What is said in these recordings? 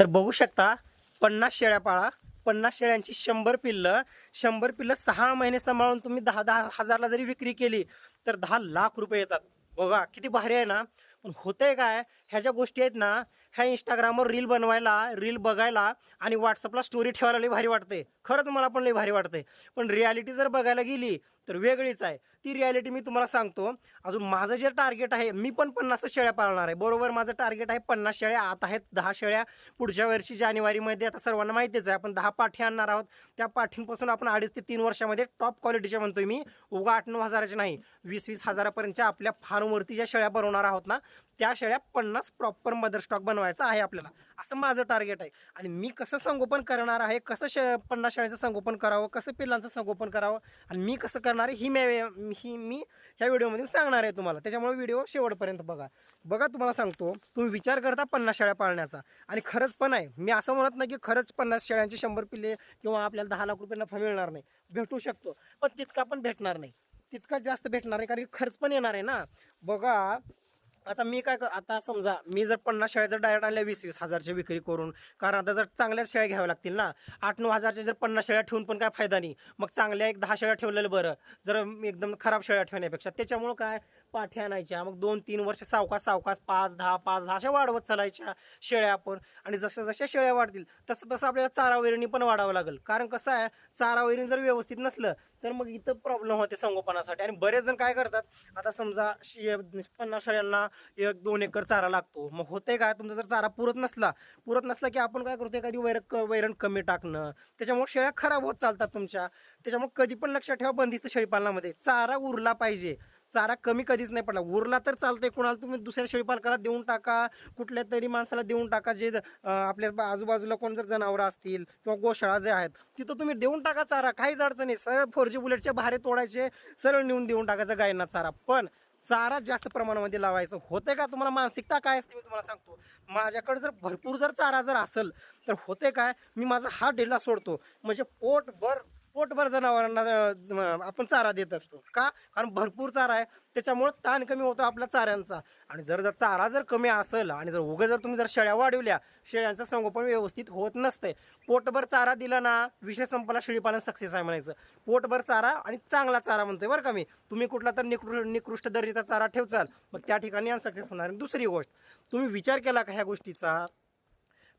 तर बघू शकता पन्नास शेळ्या पाळा. पन्नास शेळ्यांची शंभर पिल्लं. शंभर पिल्लं सहा महिने सांभाळून तुम्ही दहा दहा हजारला जरी विक्री केली तर दहा लाख रुपये येतात. बघा किती भारी आहे ना? पण होतंय काय? ह्या ज्या गोष्टी आहेत ना ह्या इंस्टाग्रामवर रील बनवायला रील बघायला आणि व्हॉट्सअपला स्टोरी ठेवायला लई भारी वाटते खरंच मला पण लई भारी वाटते पण रियालिटी जर बघायला गेली तर वेगळीच आहे. ती रियालिटी मी तुम्हाला सांगतो. अजून माझं जे टार्गेट आहे मी पण पन्नास शेळ्या पाळणार आहे. बरोबर माझं टार्गेट आहे पन्नास शेळ्या आता आहेत दहा शेळ्या. पुढच्या वर्षी जानेवारीमध्ये आता सर्वांना माहितीच आहे आपण दहा पाठी आणणार आहोत. त्या पाठींपासून आपण अडीच ते तीन वर्षामध्ये टॉप क्वालिटीच्या म्हणतोय मी. उगा आठ नऊ हजाराचे नाही वीस वीस हजारापर्यंतच्या आपल्या फार्मवरती ज्या शेळ्या बनवणार आहोत ना त्या शेळ्या पन्नास प्रॉपर मदर स्टॉक बनवायचा आहे आपल्याला. असं माझं टार्गेट आहे. आणि मी कसं संगोपन करणार आहे कसं श पन्नास शाळेचं संगोपन करावं कसं पिल्लांचं संगोपन करावं आणि मी कसं करणार आहे ही मी ही मी ह्या व्हिडिओमध्ये सांगणार आहे तुम्हाला. त्याच्यामुळे व्हिडिओ शेवटपर्यंत बघा. बघा तुम्हाला सांगतो तुम्ही विचार करता पन्नास शाळ्या पाळण्याचा. आणि खरंच पण आहे मी असं म्हणत नाही की खरंच पन्नास शाळ्यांचे शंभर पिल्ले किंवा आपल्याला दहा लाख रुपये नफा मिळणार नाही. भेटू शकतो पण तितका पण भेटणार नाही. तितका जास्त भेटणार आहे कारण की खर्च पण येणार आहे ना. बघा आता मी काय कर- आता समजा मी जर पन्नास शेळ्या जर डायरेक्ट आणल्या वीस वीस हजारची विक्री करून कारण आता जर चांगल्याच शेळ्या घ्याव्या लागतील ना आठ नऊ हजारच्या जर पन्नास शेळ्या ठेवून पण काय फायदा नाही. मग चांगल्या एक दहा शेळ्या ठेवलेलं बरं. जर एकदम खराब शेळ्या ठेवण्यापेक्षा. त्याच्यामुळं काय? पाठ्या आणायच्या. मग दोन तीन वर्ष सावकाश सावकाश पाच दहा पाच दहा अशा वाढवत चालायच्या शेळ्या आपण. आणि जशा जशा शेळ्या वाढतील तसं तसं आपल्याला चारा वैरणी पण वाढावं लागेल. कारण कसं आहे? चारा वैरणी जर व्यवस्थित नसलं तर मग इथं प्रॉब्लेम होते संगोपनासाठी. आणि बरेच जण काय करतात आता समजा शे- पन्नास शेळ्यांना एक दोन एकर चारा लागतो. मग होते काय? तुमचा जर चारा पुरत नसला पुरत नसला की आपण काय करतो? एखादी वैर वैरण कमी टाकणं. त्याच्यामुळे शेळ्या खराब होत चालतात तुमच्या. त्याच्यामुळे कधी पण लक्षात ठेवा बंदिस्त शेळीपालनामध्ये. चारा उरला पाहिजे. चारा कमी कधीच नाही पडला. उरला तर चालतंय कुणाला तुम्ही दुसऱ्या शेळीपालकाला देऊन टाका कुठल्या तरी माणसाला देऊन टाका जे आपल्या बा- आजूबाजूला कोण जर जनावरं असतील किंवा गोशाळा जे आहेत तिथं तुम्ही देऊन टाका चारा. काहीच अडचण नाही. सरळ फोर जी बुलेटच्या भारे तोडायचे सरळ नेऊन देऊन टाकायचं गायींना चारा. पण चारा जास्त प्रमाणामध्ये लावायचं होते का? तुम्हाला मानसिकता काय असते मी तुम्हाला सांगतो. माझ्याकडे जर भरपूर जर चारा जर असेल तर होते काय? मी माझा हा डेला सोडतो. म्हणजे पोटभर पोटभर जनावरांना आपण चारा देत असतो. का? कारण भरपूर चारा आहे. त्याच्यामुळं ताण कमी होतो आपल्या चाऱ्यांचा. आणि जर जर चारा जर कमी असेल आणि जर उगं जर तुम्ही जर शेळ्या वाढवल्या शेळ्यांचं संगोपन व्यवस्थित होत नसतंय. पोटभर चारा दिला ना विषय संपला शेळीपालन सक्सेस आहे म्हणायचं. पोटभर चारा आणि चांगला चारा म्हणतोय बरं का मी. तुम्ही कुठला तर निकृ निकृष्ट दर्जाचा चारा ठेवचाल मग त्या ठिकाणी अनसक्सेस होणार. आणि दुसरी गोष्ट तुम्ही विचार केला का ह्या गोष्टीचा?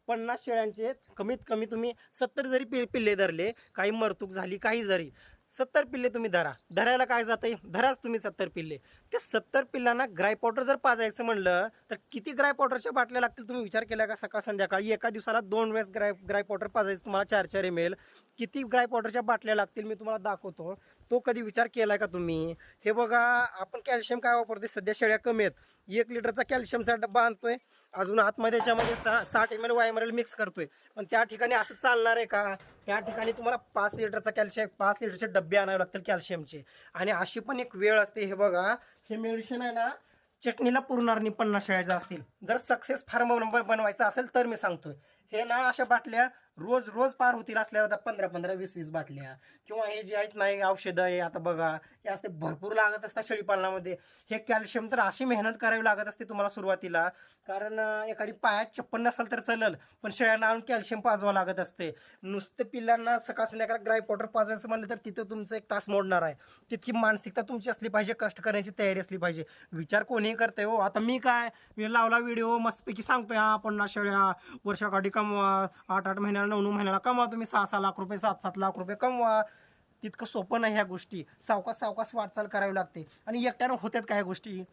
पन्नास शेळ्यांचे कमीत कमी तुम्ही सत्तर जरी पि पिल्ले धरले काही मरतूक झाली काही जरी सत्तर पिल्ले तुम्ही धरा. धरायला काय जातंय धराच तुम्ही सत्तर पिल्ले. त्या सत्तर पिल्लांना ग्राय पावडर जर पाजायचं म्हणलं तर किती ग्राय पावडरच्या बाटल्या लागतील? तुम्ही विचार केला का सकाळ संध्याकाळी? एका दिवसाला दोन वेळेस ग्राय ग्राय पावडर पाजायचं तुम्हाला चार चार एम एल किती ग्राय पावडरच्या बाटल्या लागतील? मी तुम्हाला दाखवतो. तो कधी विचार केलाय का तुम्ही? हे बघा आपण कॅल्शियम काय वापरतोय? सध्या शेळ्या कमी आहेत. एक लिटरचा कॅल्शियमचा डब्बा आणतोय. अजून आतमध्ये याच्यामध्ये सा साठ M L Y M L mix करतोय. पण त्या ठिकाणी असं चालणार आहे का? त्या ठिकाणी तुम्हाला पाच लिटरचा कॅल्शियम पाच लिटरचे डब्बे आणावे लागतील कॅल्शियमचे. आणि अशी पण एक वेळ असते. हे बघा हे मेडिसिन आहे ना चटणीला पुरणार नाही पन्नास शेळ्याच्या असतील. जर सक्सेस फार्म बनवायचा असेल तर मी सांगतोय. हे ना अशा बाटल्या रोज रोज पार होतील असल्या आता पंधरा पंधरा वीस वीस बाटल्या. किंवा हे जे आहेत नाही औषधं आहे आता बघा हे असते भरपूर लागत असतात शेळीपालनामध्ये हे कॅल्शियम तर अशी मेहनत करावी लागत असते तुम्हाला सुरुवातीला. कारण एखादी पायात चप्पल नसेल तर चालेल पण शेळ्यांना आणून कॅल्शियम पाजवावं लागत असते. नुसतं पिल्लांना सकाळ संध्याकाळ ग्राय पावडर पाजवायचं म्हणलं तर तिथं तुमचं एक तास मोडणार आहे. तितकी मानसिकता तुमची असली पाहिजे कष्ट करण्याची तयारी असली पाहिजे. विचार कोणीही करते हो. आता मी काय? मी लावला व्हिडिओ मस्तपैकी सांगतोय हा पन्नास शेळ्या वर्षाकाठी कमवा आठ आठ महिन्याला नऊ नऊ महिन्याला कमवा. तुम्ही सहा सहा लाख रुपये सात सात लाख रुपये कमवा. तितकं सोपं नाही ह्या गोष्टी. सावकाश सावकाश वाटचाल करावी लागते. आणि एकट्यानं होत्यात का ह्या गोष्टी?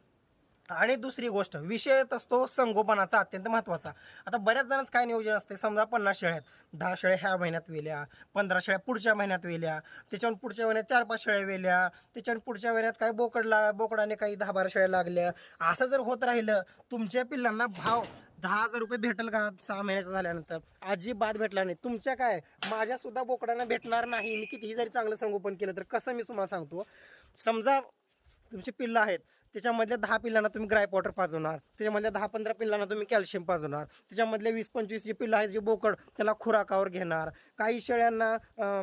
आणि दुसरी गोष्ट विषय येत असतो संगोपनाचा अत्यंत महत्त्वाचा. आता बऱ्याच जणांच काय नियोजन असते समजा पन्नास शेळ्या आहेत. दहा शेळ्या ह्या महिन्यात वेल्या पंधरा शेळ्या पुढच्या महिन्यात वेल्या त्याच्यावर पुढच्या महिन्यात चार पाच शेळ्या वेल्या त्याच्यावर पुढच्या महिन्यात काय बोकडला बोकडाने काही दहा बारा शेळ्या लागल्या. असं जर होत राहिलं तुमच्या पिल्लांना भाव दहा हजार रुपये भेटेल का सहा महिन्याचं झाल्यानंतर? अजिबात भेटला नाही. तुमच्या काय? माझ्या सुद्धा बोकडांना भेटणार नाही. मी कितीही जरी चांगलं संगोपन केलं तर कसं मी तुम्हाला सांगतो? समजा तुमची पिल्लं आहेत. त्याच्यामधल्या दहा पिल्लांना तुम्ही ग्राय पॉटर पाजवणार. त्याच्यामधल्या दहा पंधरा पिल्लांना तुम्ही कॅल्शियम पाजवणार. त्याच्यामधले वीस पंचवीस जे पिल्लं आहेत जे बोकड त्याला खुराकावर घेणार. काही शेळ्यांना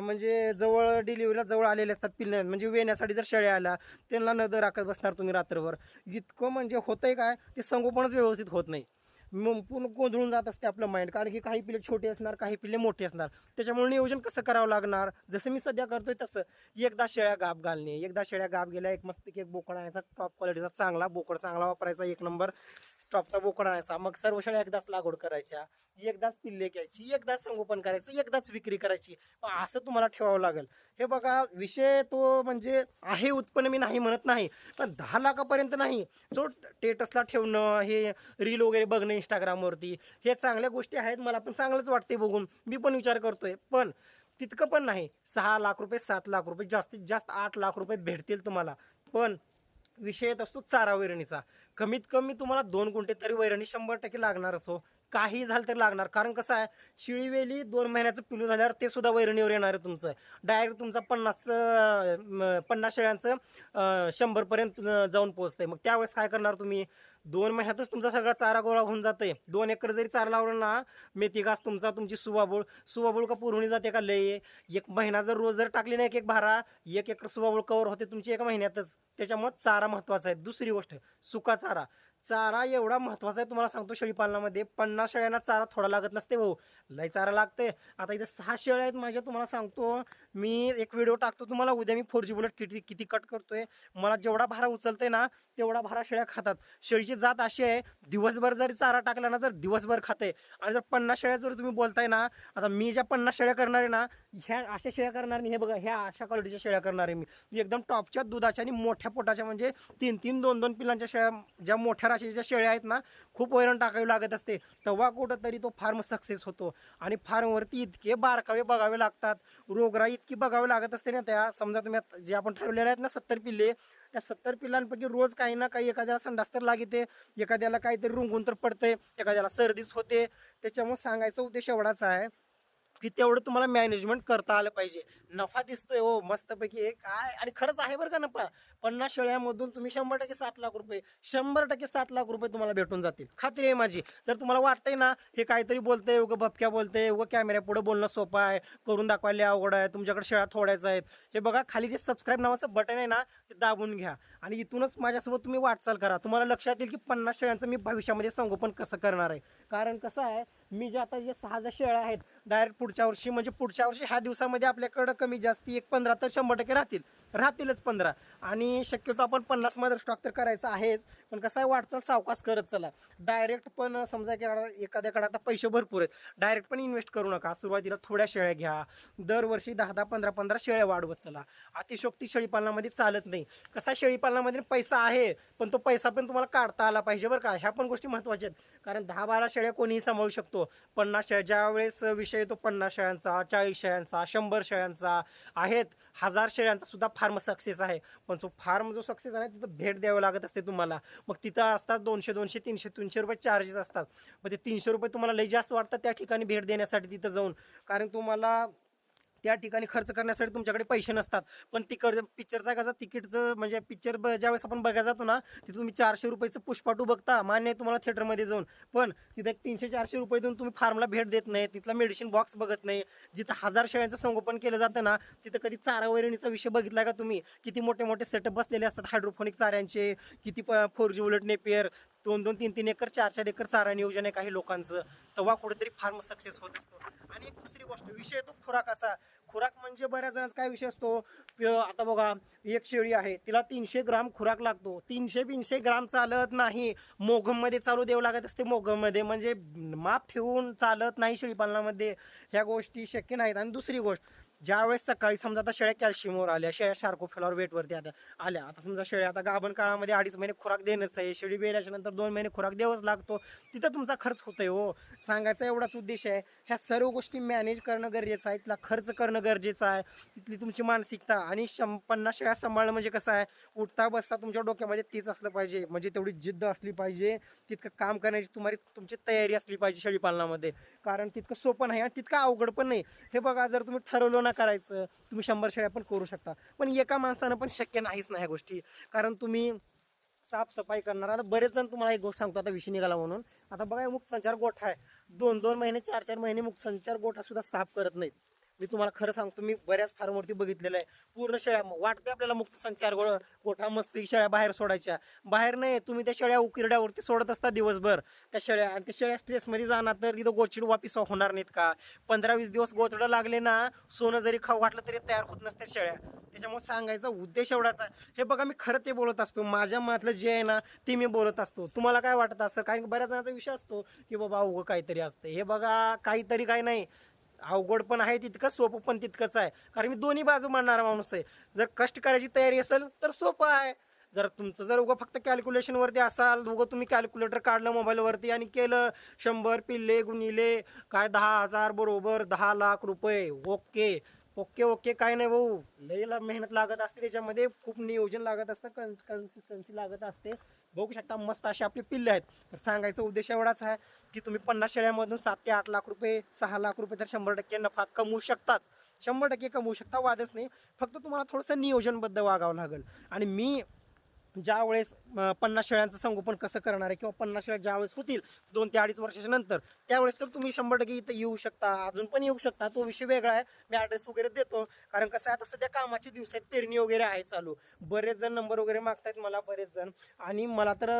म्हणजे जवळ डिलिव्हरीला जवळ आलेले असतात पिल्ल. म्हणजे वेण्यासाठी जर शेळ्या आल्या त्यांना नजर राखत बसणार तुम्ही रात्रभर. इतकं म्हणजे होतंय काय? ते संगोपनच व्यवस्थित होत नाही. मग पूर्ण गोंधळून जात असते आपलं माइंड कारण की काही पिल्ले छोटे असणार काही पिल्ले मोठे असणार. त्याच्यामुळे नियोजन कसं करावं लागणार? जसं मी सध्या करतोय तसं. एकदा शेळ्या गाप घालणे एकदा शेळ्या गाप गेल्या एक मस्त एक बोकड आणायचा टॉप क्वालिटीचा चांगला बोकड चांगला वापरायचा एक नंबर टॉपचा बोकड आणायचा मग सर्व शेळ्या एकदाच लागवड करायच्या एकदाच पिल्ले घ्यायची एकदाच संगोपन करायचं एकदाच विक्री करायची. मग असं तुम्हाला ठेवावं लागेल. हे बघा विषय तो म्हणजे आहे उत्पन्न मी नाही म्हणत नाही पण दहा लाखापर्यंत नाही. जो टेटसला ठेवणं हे रील वगैरे बघणं इंस्टाग्रामवरती हे चांगल्या गोष्टी आहेत मला पण चांगलंच वाटते बघून. मी पण विचार करतोय पण तितकं पण नाही. सहा लाख रुपये सात लाख रुपये जास्तीत जास्त आठ लाख रुपये भेटतील तुम्हाला. पण विषय येत असतो चारा वैरणीचा. कमीत कमी तुम्हाला दोन गुंठे तरी वैरणी शंभर टक्के लागणारच हो. काही झालं तरी लागणार. कारण कसं आहे शिळीवेली दोन महिन्याचं पिलू झाल्यावर ते सुद्धा वैरणीवर येणार आहे तुमचं. डायरेक्ट तुमचा पन्नास पन्नास शेळ्यांचं शंभरपर्यंत जाऊन पोहोचतंय. मग त्यावेळेस काय करणार तुम्ही? दोन महिन्यातच तुमचा सगळा चारा गोळा होऊन जाते दोन एकर जरी चारा लावला ना मेथी घास तुमचा तुमची सुवाबूळ सुवाबूळ का पुरवणी जाते का लय? एक महिना जर रोज जर टाकली ना एक एक भारा एक एकर सुवाबूळ कवर होते तुमची एका महिन्यातच. त्याच्यामुळे चारा महत्त्वाचा आहे. दुसरी गोष्ट सुका चारा. चारा एवढा महत्त्वाचा आहे तुम्हाला सांगतो शेळीपालनामध्ये पन्नास शेळ्यांना चारा थोडा लागत नसते भाऊ. लय चारा लागते आता इथे सहा शेळ्या आहेत माझ्या तुम्हाला सांगतो. मी एक व्हिडिओ टाकतो तुम्हाला उद्या मी फोर जी बुलेट किती किती कट करतोय. मला जेवढा भारा उचलते ना तेवढा भारा शेळ्या खातात. शेळीची जात अशी आहे दिवसभर जरी चारा टाकला ना जर दिवसभर खाते. आणि जर पन्नास शेळ्या जर तुम्ही बोलताय ना आता मी ज्या पन्नास शेळ्या करणार आहे ना ह्या अशा शेळ्या करणार नाही हे बघा ह्या अशा क्वालिटीच्या शेळ्या करणार आहे मी. एकदम टॉपच्या दुधाच्या आणि मोठ्या पोटाच्या म्हणजे तीन तीन दोन दोन पिलांच्या शेळ्या ज्या मोठ्या राशीच्या शेळ्या आहेत ना खूप वैरण टाकावी लागत असते. तेव्हा कुठं तरी तो फार्म सक्सेस होतो. आणि फार्मवरती इतके बारकावे बघावे लागतात. रोगराई इतकी बघावी लागत असते ना त्या समजा तुम्ही जे आपण ठरवलेले आहेत ना सत्तर पिल्ले त्या सत्तर पिल्लांपैकी रोज काही ना काही एखाद्याला संडास तर लागते एखाद्याला काहीतरी रुंगून तर पडते एखाद्याला सर्दीच होते. त्याच्यामुळे सांगायचा उद्देश एवढाच आहे. की तेवढं तुम्हाला मॅनेजमेंट करता आलं पाहिजे. नफा दिसतोय हो मस्तपैकी हे काय? आणि खरंच आहे बरं का नफा. पन्नास शेळ्यामधून तुम्ही शंभर टक्के सात लाख रुपये शंभर टक्के सात लाख रुपये तुम्हाला भेटून जातील. खात्री आहे माझी. जर तुम्हाला वाटतंय ना हे काहीतरी बोलतंय उगं भपक्या बोलतंय उगं कॅमेऱ्या पुढे बोलणं सोपं आहे करून दाखवायला अवघड आहे तुमच्याकडे शेळ्या थोड्याच आहेत. हे बघा खाली जे सबस्क्राईब नावाचं बटन आहे ना ते दाबून घ्या. आणि इथूनच माझ्यासोबत तुम्ही वाटचाल करा. तुम्हाला लक्षात येईल की पन्नास शेळ्यांचं मी भविष्यामध्ये संगोपन कसं करणार आहे. कारण कसं आहे मी जे आता जे सहा ज्या शेळ्या आहेत डायरेक्ट पुढच्या वर्षी म्हणजे पुढच्या वर्षी ह्या दिवसामध्ये आपल्याकडं कमी जास्ती एक पंधरा तर शंभर टक्के राहतील. राहतीलच पंधरा. आणि शक्यतो आपण पन्नास मदर स्टॉक तर करायचा आहेच. पण कसं आहे वाटचाल सावकाश करत चला. डायरेक्ट पण समजा की एखाद्याकडे आता पैसे भरपूर आहेत. डायरेक्ट पण इन्व्हेस्ट करू नका. सुरुवातीला थोड्या शेळ्या घ्या. दरवर्षी दहा दहा पंधरा पंधरा शेळ्या वाढवत चला. अतिशोक्ती शेळीपालनामध्ये चालत नाही. कसा शेळीपालनामध्ये पैसा आहे पण तो पैसा पण तुम्हाला काढता आला पाहिजे बरं का. ह्या पण गोष्टी महत्त्वाच्या आहेत. कारण दहा बारा शेळ्या कोणीही सांभाळू शकतो. पन्नास शेळ्या ज्यावेळेस विषय येतो पन्नास शेळ्यांचा चाळीस शेळ्यांचा शंभर शेळ्यांचा आहेत. हजार शेळ्यांचा सुद्धा फार्म सक्सेस आहे. पण तो फार्म जो सक्सेस आहे तिथं भेट द्यावं लागत असते तुम्हाला. मग तिथं असतात दोनशे दोनशे तीनशे तीनशे रुपये चार्जेस असतात. मग ते तीनशे रुपये तुम्हाला लई जास्त वाटतात त्या ठिकाणी भेट देण्यासाठी तिथं जाऊन. कारण तुम्हाला त्या ठिकाणी खर्च करण्यासाठी तुमच्याकडे पैसे नसतात. पण तिकडचं पिक्चरचा कसा तिकीटचं म्हणजे पिक्चर ज्यावेळेस आपण बघायला जातो ना तिथे तुम्ही चारशे रुपयाचं पुष्पाटू बघता. मान्य आहे तुम्हाला थिएटरमध्ये जाऊन. पण तिथे एक तीनशे चारशे रुपये देऊन तुम्ही फार्मला भेट देत नाही. तिथला मेडिसिन बॉक्स बघत नाही. जिथं हजार शेळ्यांचं संगोपन केलं जातं ना तिथं कधी चारा वैरणीचा विषय बघितला का तुम्ही? किती मोठे मोठे सेटअप बसलेले असतात हायड्रोफोनिक चाऱ्यांचे किती फोर जी उलट नेपियर दोन दोन तीन तीन एकर चार चार एकर चारा नियोजन आहे काही लोकांचं. तेव्हा कुठेतरी फार्म सक्सेस होत असतो. आणि एक दुसरी गोष्ट विषय तो खुराकाचा. खुराक म्हणजे बऱ्याच जणांचा काय विषय असतो? आता बघा एक शेळी आहे तिला तीनशे ग्राम खुराक लागतो. तीनशे तीनशे ग्राम चालत नाही. मोघममध्ये चालू द्यावं लागत असते मोघममध्ये. म्हणजे माप ठेवून चालत नाही शेळीपालनामध्ये. ह्या गोष्टी शक्य नाहीत. आणि दुसरी गोष्ट ज्यावेळेस सकाळी समजा आता शेळ्या कॅल्शियमवर आल्या शेळ्या शार्कोफेलॉर वेटवरती आता आल्या आता समजा शेळ्या आता गाभण काळामध्ये अडीच महिने खुराक देणंच आहे शेळी बेल्याच्या नंतर दोन महिने खुराक द्यावाच लागतो तिथं तुमचा खर्च होतोय हो. सांगायचा एवढाच उद्देश आहे ह्या सर्व गोष्टी मॅनेज करणं गरजेचं आहे तिथला खर्च करणं गरजेचं आहे तिथली तुमची मानसिकता आणि शं पन्नास शेळ्या सांभाळणं म्हणजे कसं आहे उठता बसता तुमच्या डोक्यामध्ये तेच असलं पाहिजे म्हणजे तेवढी जिद्द असली पाहिजे तितकं काम करण्याची तुम्हाला तुमची तयारी असली पाहिजे शेळीपालनामध्ये कारण तितकं सोपं नाही आणि तितकं अवघड पण नाही. हे बघा जर तुम्ही ठरवलं ना करायचं तुम्ही शंभर शेळ्या पण करू शकता. पण एका माणसानं पण शक्य नाहीच ना ह्या गोष्टी. कारण तुम्ही साफसफाई करणार. आता बरेच जण तुम्हाला एक गोष्ट सांगतो आता विषय निघाला म्हणून. आता बघा मुक्त संचार गोठा आहे. दोन दोन महिने चार चार महिने मुक्त संचार गोठा सुद्धा साफ करत नाहीत. मी तुम्हाला खरं सांगतो मी बऱ्याच फार्मवरती बघितलेलं आहे. पूर्ण शेळ्या वाटते आपल्याला मुक्त संचार गो- गोठा मस्ती शेळ्या बाहेर सोडायच्या. बाहेर नाही तुम्ही त्या शेळ्या उकिरड्यावरती सोडत असता दिवसभर. त्या शेळ्या आणि त्या शेळ्या स्ट्रेसमध्ये जाणार तर तिथं गोचिड वापिस होणार नाहीत का? पंधरा वीस दिवस गोचडं लागले ना सोनं जरी खाऊ वाटलं तरी तयार होत नसते शेळ्या. त्याच्यामुळे सांगायचा उद्देश एवढाचा हे बघा मी खरं ते बोलत असतो. माझ्या मनातलं जे आहे ना ते मी बोलत असतो. तुम्हाला काय वाटत असं कारण की बऱ्याच जणांचा विषय असतो की बाबा अवघड काहीतरी असतं. हे बघा काहीतरी काय नाही. अवघड पण आहे तितकं सोपं पण तितकंच आहे. कारण मी दोन्ही बाजू मांडणारा माणूस आहे. जर कष्ट करायची तयारी असेल तर सोपं आहे. जर तुमचं जर उगं फक्त कॅल्क्युलेशनवरती असाल उगं तुम्ही कॅल्क्युलेटर काढलं मोबाईलवरती आणि केलं शंभर पिल्ले गुणिले काय दहा हजार बरोबर दहा लाख रुपये ओके. ओके ओके काय नाही भाऊ. लईला मेहनत लागत असते त्याच्यामध्ये खूप नियोजन लागत असतं कन कन्सिस्टन्सी लागत असते. बघू शकता मस्त असे आपले पिल्ले आहेत. तर सांगायचा उद्देश एवढाच आहे की तुम्ही पन्नास शेळ्यामधून सात ते आठ लाख रुपये सहा लाख रुपये तर शंभर टक्के नफा कमवू शकताच. शंभर टक्के कमवू शकता वादच नाही. फक्त तुम्हाला थोडंसं नियोजनबद्ध वागावं लागेल. आणि मी ज्या वेळेस पन्नास शेळ्यांचं संगोपन कसं करणार आहे? किंवा पन्नास शेळ्या ज्यावेळेस होतील दोन ते अडीच वर्षाच्या नंतर त्यावेळेस तर तुम्ही शंभर टक्के इथं येऊ शकता. अजून पण येऊ शकता. तो विषय वेगळा आहे. मी ॲड्रेस वगैरे देतो. कारण कसं आहे आता सध्या कामाचे दिवस आहेत. पेरणी वगैरे आहे चालू. बरेच जण नंबर वगैरे मागतायत मला बरेच जण. आणि मला तर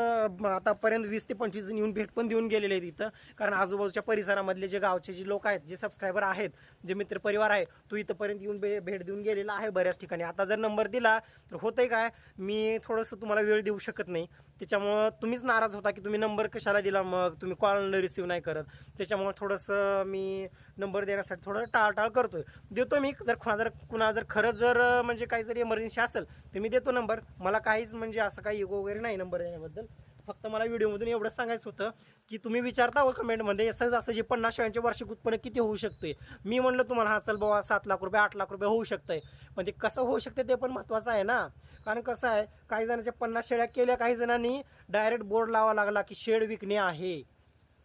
आतापर्यंत वीस ते पंचवीस जण येऊन भेट पण देऊन गेलेले आहेत इथं. कारण आजूबाजूच्या परिसरामधले जे गावचे जे लोक आहेत जे सबस्क्रायबर आहेत जे मित्रपरिवार आहे तो इथंपर्यंत येऊन भे भेट देऊन गेलेला आहे बऱ्याच ठिकाणी. आता जर नंबर दिला तर होतंय काय? मी थोडंसं तुम्हाला वेळ देऊ शकतो. नाही. त्याच्यामुळं तुम्हीच नाराज होता की तुम्ही नंबर कशाला दिला मग? तुम्ही कॉल रिसिव्ह नाही करत. त्याच्यामुळं थोडंसं मी नंबर देण्यासाठी थोडं टाळटाळ करतोय. देतो मी जर कुणा जर कुणा जर खरंच जर म्हणजे काही जरी इमर्जन्सी असेल तर मी देतो नंबर मला काहीच म्हणजे असं काही इगो वगैरे नाही नंबर देण्याबद्दल. फक्त मला व्हिडिओमधून एवढं सांगायचं होतं की तुम्ही विचारता व कमेंटमध्ये सहज असं जे पन्नास शेळ्यांचे वार्षिक उत्पन्न किती होऊ शकते मी म्हणलं तुम्हाला हा चल बाबा सात लाख रुपये आठ लाख रुपये होऊ शकतंय. पण ते कसं होऊ शकते ते पण महत्त्वाचं आहे ना. कारण कसं आहे काही जणांच्या पन्नास शेळ्या केल्या काही जणांनी डायरेक्ट बोर्ड लावा लागला की शेड विकणे आहे.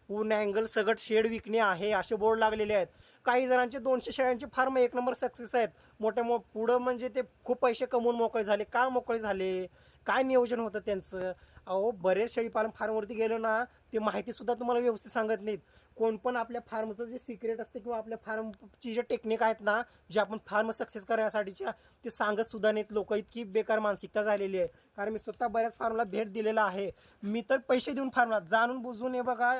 पूर्ण अँगल सगट शेड विकणे आहे असे बोर्ड लागलेले आहेत. काही जणांचे दोनशे शेळ्यांचे फार्म एक नंबर सक्सेस आहेत. मोठ्या मो पुढं म्हणजे ते खूप पैसे कमवून मोकळे झाले. का मोकळे झाले? काय नियोजन होतं त्यांचं? अहो बरेच शेळीपालन फार्मवरती गेलो ना ते माहितीसुद्धा तुम्हाला व्यवस्थित सांगत नाहीत. कोण पण आपल्या फार्मचं जे सिक्रेट असते किंवा आपल्या फार्मची जे टेक्निक आहेत ना जे आपण फार्म सक्सेस करण्यासाठीच्या ते सांगत सुद्धा नाहीत लोक. इतकी बेकार मानसिकता झालेली आहे. कारण मी स्वतः बऱ्याच फार्मला भेट दिलेला आहे. मी तर पैसे देऊन फार्मला जाणून बुजून हे बघा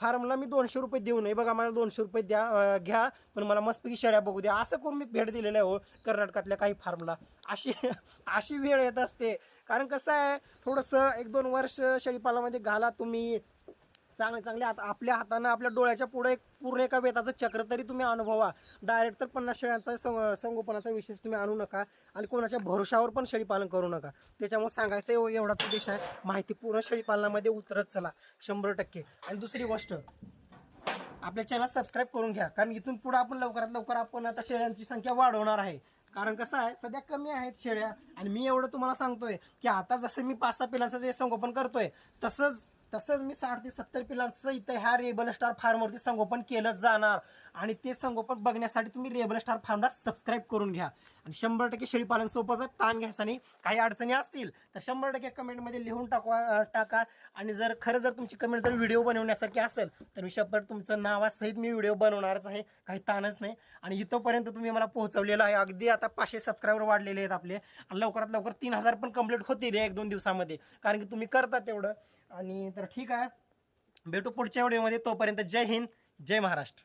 फार्मला मी दोनशे रुपये देऊ नये. बघा मला दोनशे रुपये द्या घ्या पण मला मस्तपैकी शेळ्या बघू द्या. असं करून मी भेट दिलेलं आहे हो कर्नाटकातल्या काही फार्मला. अशी अशी वेळ येत असते. कारण कसं आहे थोडंसं एक दोन वर्ष शेळीपालामध्ये घाला तुम्ही. चांगले चांगले आता आपल्या हातानं आपल्या डोळ्याच्या पुढे एक पूर्ण एका वेताचं चक्र तरी तुम्ही अनुभवा. डायरेक्ट तर पन्नास शेळ्यांचा संगोपनाचा विशेष तुम्ही आणू नका आणि कोणाच्या भरोशावर पण शेळीपालन करू नका. त्याच्यामुळे सांगायचं एवढाच उद्देश आहे. माहिती पूर्ण शेळीपालनामध्ये उतरत चला. शंभर टक्के. आणि दुसरी गोष्ट आपल्या चॅनल सबस्क्राईब करून घ्या. कारण इथून पुढे आपण लवकरात लवकर आपण आता शेळ्यांची संख्या वाढवणार आहे. कारण कसं आहे सध्या कमी आहेत शेळ्या. आणि मी एवढं तुम्हाला सांगतोय की आता जसं मी पाच सहा पिलांचं जे संगोपन करतोय तसंच तसंच मी साठ ते सत्तर पिलांचं इथं ह्या रेबल स्टार फार्मवरती संगोपन केलं जाणार. आणि ते संगोपन बघण्यासाठी तुम्ही रेबल स्टार फार्मला सबस्क्राईब करून घ्या. आणि शंभर टक्के शेळीपालन सोपंच ताण घ्यायचा काही अडचणी असतील तर शंभर टक्के कमेंटमध्ये लिहून टाकवा टाका. आणि जर खरं जर तुमची कमेंट जर व्हिडिओ बनवण्यासारखी असेल तर मी शंभर तुमचं नावासहित मी व्हिडिओ बनवणारच आहे. काही ताणच नाही. आणि इथंपर्यंत तुम्ही मला पोहोचवलेलं आहे. अगदी आता पाचशे सबस्क्रायबर वाढलेले आहेत आपले. आणि लवकरात लवकर तीन हजार पण कंप्लीट होतील एक दोन दिवसामध्ये. कारण की तुम्ही करता तेवढं. आणि तर ठीक आहे. भेटू पुढच्या व्हिडिओमध्ये. तोपर्यंत जय हिंद जय महाराष्ट्र.